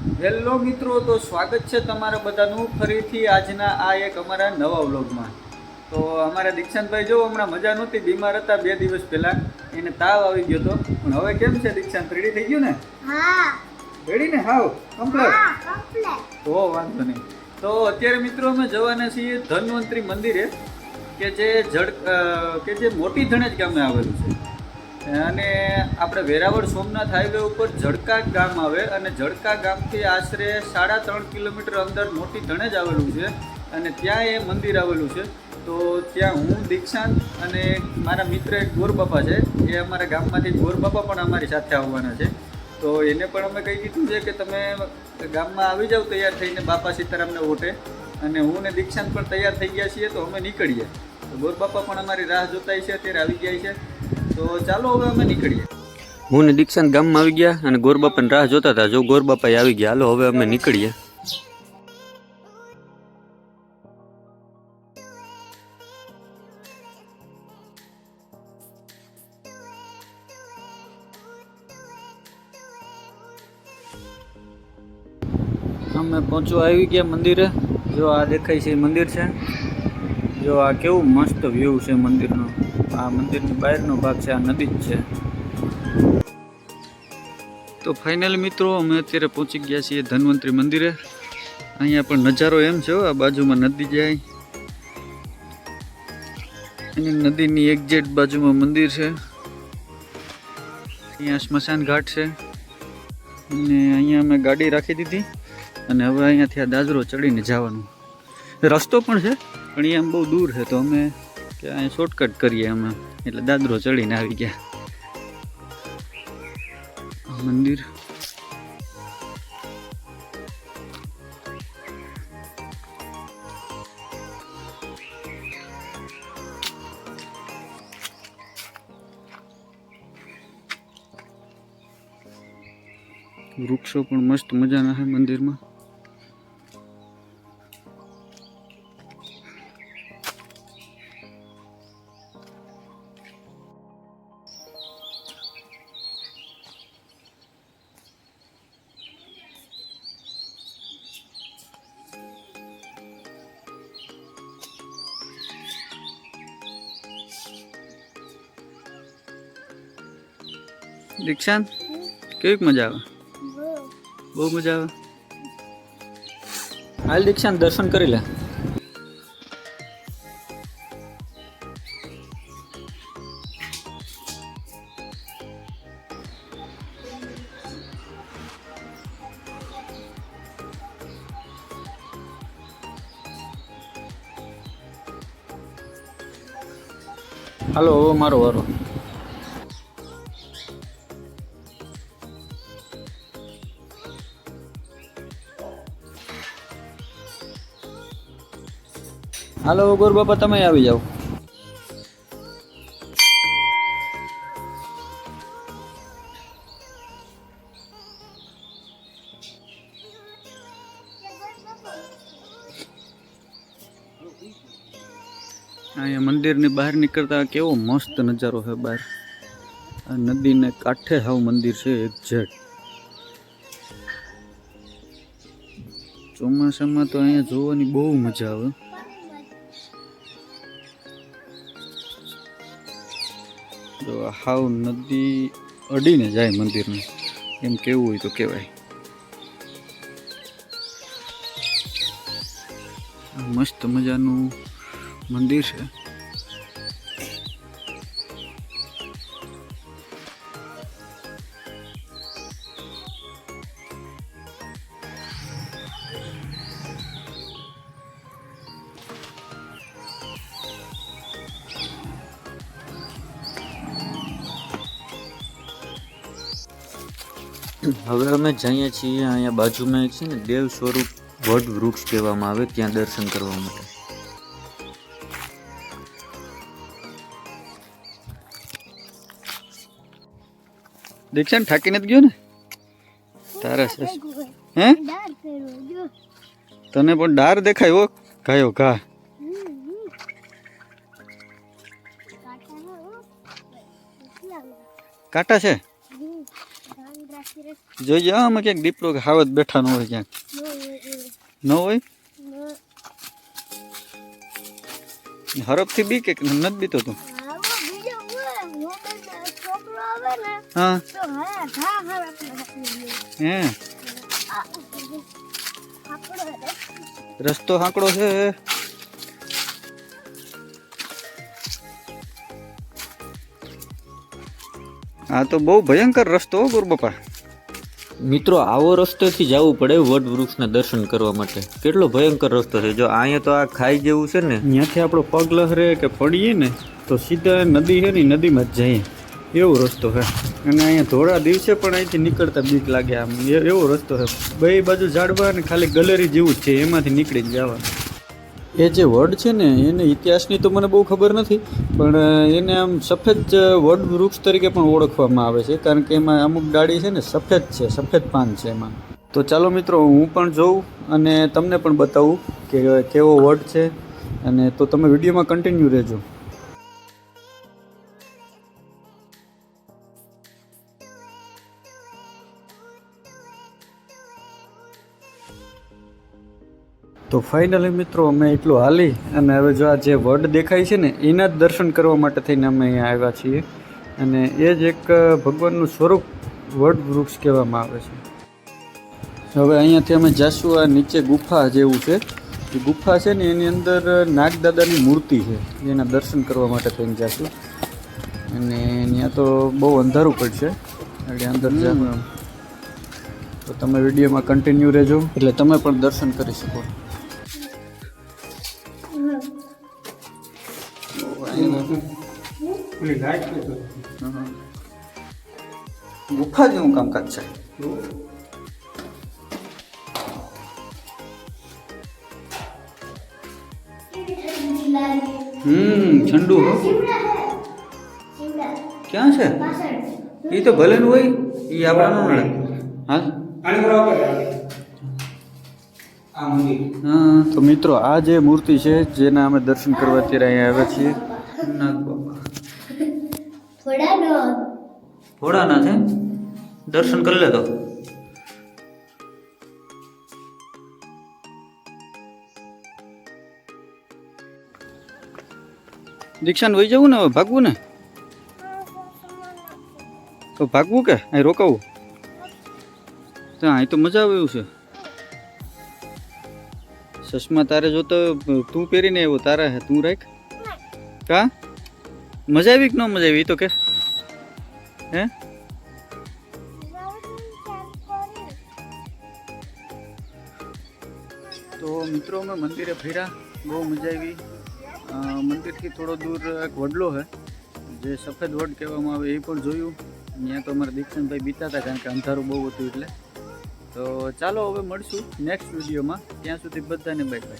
Hello મિત્રો તો સ્વાગત છે તમારા બધાનું ફરીથી આજના આ એક અમારા નવા વ્લોગમાં. તો અમારા દીક્ષાંતભાઈ જો હમણાં મજા નહોતી બીમાર હતા બે દિવસ પહેલા એને તાવ આવી ગયો હતો પણ હવે કેમ છે દીક્ષાંત રેડી થઈ ગયું ને? રેડી ને? હાવ કમ્પ્લેટ હો વાંધો નહીં. તો અત્યારે મિત્રો અમે જવાના છીએ ધન્વંતરી મંદિરે કે જે જડ કે જે મોટી ધણેજ ગામે આવેલું છે. અને આપણે વેરાવળ સોમનાથ હાઈવે ઉપર જડકા ગામ આવે અને જડકા ગામથી આશરે સાડા ત્રણ કિલોમીટર અંદર મોટી ધણેજ આવેલું છે અને ત્યાં એ મંદિર આવેલું છે. તો ત્યાં હું, દીક્ષાંત અને મારા મિત્ર એક ગોરબાપા છે. એ અમારા ગામમાંથી ગોરબાપા પણ અમારી સાથે આવવાના છે. તો એને પણ અમે કહી દીધું છે કે તમે ગામમાં આવી જાઓ તૈયાર થઈને બાપા સીતારામને ઓટે. અને હું ને દીક્ષાંત પણ તૈયાર થઈ ગયા છીએ તો અમે નીકળીએ. તો ગોરબાપા પણ અમારી રાહ જોતાય છે, અત્યારે આવી ગયા છે. તો ચાલો હવે અમે નીકળીએ. હું ને દીક્ષાંત ગામમાં આવી ગયા અને ગોરબાપાની રાહ જોતા હતા. જો ગોરબાપા આવી ગયા હાલો હવે અમે નીકળીએ. અમે પહોંચવા આવી ગયા મંદિરે. જો આ દેખાય છે મંદિર છે. જો આ કેવું મસ્ત વ્યૂ છે મંદિરનો. આ મંદિરની બહારનો ભાગ છે, આ નદી જ છે. તો ફાઇનલી મિત્રો, અમે અત્યારે પહોંચી ગયા છીએ ધન્વંતરી મંદિરે. અહીંયા પણ નજારો એમ છે આ બાજુમાં નદી જાય. અને નદીની એક્ઝેક્ટ બાજુમાં મંદિર છે. અહીંયા સ્મશાન ઘાટ છે. અને અહીંયા અમે ગાડી રાખી દીધી. અને હવે અહીંયાથી આ દાદરો ચડીને જવાનું. રસ્તો પણ છે, પણ એ બહુ દૂર છે, તો અમે કે અહીં શોર્ટકટ કરીએ અમે. એટલે દાદરો ચડીને આવી ગયા. મંદિર. વૃક્ષો પણ મસ્ત મજાના છે મંદિરમાં. દીક્ષાંત, કેવીક મજા આવે? બહુ મજા આવે? હાલ દીક્ષાંત, દર્શન કરી લે. હાલો મારો વારો. હાલો, ગોર બાપા, તમે આવી જાઓ. અહીંયા મંદિરની બહાર નીકળતા કેવો મસ્ત નજારો છે બહાર. આ નદીને કાંઠે હાવ મંદિર છે, એક્ઝેક્ટ. ચોમાસામાં તો અહીંયા જોવાની બહુ મજા આવે. આ હાવ નદી અડીને જાય મંદિરને. એમ કેવું હોય તો કહેવાય. મસ્ત મજાનું મંદિર છે. હવે અમે જઈએ છીએ અહીંયા બાજુમાં એક છે ને દેવ સ્વરૂપ વડ વૃક્ષ કહેવામાં આવે ત્યાં દર્શન કરવા માટે. દીક્ષાને થાકી નથી ગયો ને? તારા સરસ હે? તને પણ ડાર દેખાય હો. ગાયો ઘા. કાંટા છે? જોઈજો આમાં ક્યાંક દીપડો કે હાવત બેઠા ન હોય ક્યાંક. ન હોય? હરફથી બી કે નથી બીતો તું? હા. હા. રસ્તો હાંકડો છે. આ તો બહુ ભયંકર રસ્તો હો ગુરુબાપા. મિત્રો, આવો રસ્તેથી જવું પડે વડ વૃક્ષના દર્શન કરવા માટે. કેટલો ભયંકર રસ્તો છે. જો અહીંયા તો આ ખાઈ જેવું છે ને. ત્યાંથી આપણો પગ લહરે કે પડીએ ને, તો સીધા નદી છે ને, નદીમાં જ જઈએ. એવો રસ્તો છે અને અહીંયા ધોળા દિવસે પણ અહીંથી નીકળતા બીક લાગે આમ. એવો રસ્તો છે બે બાજુ ઝાડવા અને ખાલી ગલેરી જેવું જ છે. એમાંથી નીકળી જ જવાનું. એ જે વડ છે ને, એને ઇતિહાસની તો મને બહુ ખબર નથી, પણ એને આમ સફેદ વડ વૃક્ષ તરીકે પણ ઓળખવામાં આવે છે, કારણ કે એમાં અમુક ડાળી છે ને, સફેદ છે, સફેદ પાન છે એમાં. તો ચાલો મિત્રો, હું પણ જોઉં અને તમને પણ બતાવું કે કેવો વડ છે, અને તો તમે વિડીયોમાં કન્ટિન્યુ રહેજો. તો ફાઇનલી મિત્રો અમે એટલું હાલી અને હવે જો આ જે વડ દેખાય છે ને એના જ દર્શન કરવા માટે થઈને અમે અહીંયા આવ્યા છીએ. અને એ જ એક ભગવાનનું સ્વરૂપ વડ વૃક્ષ કહેવામાં આવે છે. હવે અહીંયાથી અમે જાશું આ નીચે ગુફા જેવું છે. એ ગુફા છે ને એની અંદર નાગદાદાની મૂર્તિ છે. એના દર્શન કરવા માટે થઈને જાશું. અને ત્યાં તો બહુ અંધારું પડશે. એટલે અંદર જવાનું તો તમે વિડીયોમાં કન્ટિન્યુ રહેજો. એટલે તમે પણ દર્શન કરી શકો. ગુફા જેવું કામકાજ છે હમ ઠંડુ ક્યાં છે એ તો ભલે હોય એ આપણા ન હા હા તો મિત્રો આ જે મૂર્તિ છે જેના અમે દર્શન કરવા અત્યારે અહીંયા આવ્યા છીએ નાગ થોડા નો છે? દર્શન કરી લેતો દીક્ષાને વહી જવું ને હવે? ભાગવું ને? તો ભાગવું કે? અહીં રોકાવું? તો અહીં તો મજા આવે એવું છે. ચશ્મા તારે જોતો તું પહેરીને આવ્યો તારા હે તું રાખ. કા? મજા આવી કે ન મજા આવી? તો કે. હે? તો મિત્રો, અમે મંદિરે ફર્યા. બહુ મજા આવી. મંદિરથી થોડો દૂર એક વડલો છે જે સફેદ વડ કહેવામાં આવે, એ પણ જોયું. ત્યાં તો અમારા દીક્ષણભાઈ બીતા હતા કારણ કે અંધારું બહુ હતું એટલે. તો ચાલો હવે મળશું નેક્સ્ટ વિડીયોમાં. ત્યાં સુધી બધાને બાય બાય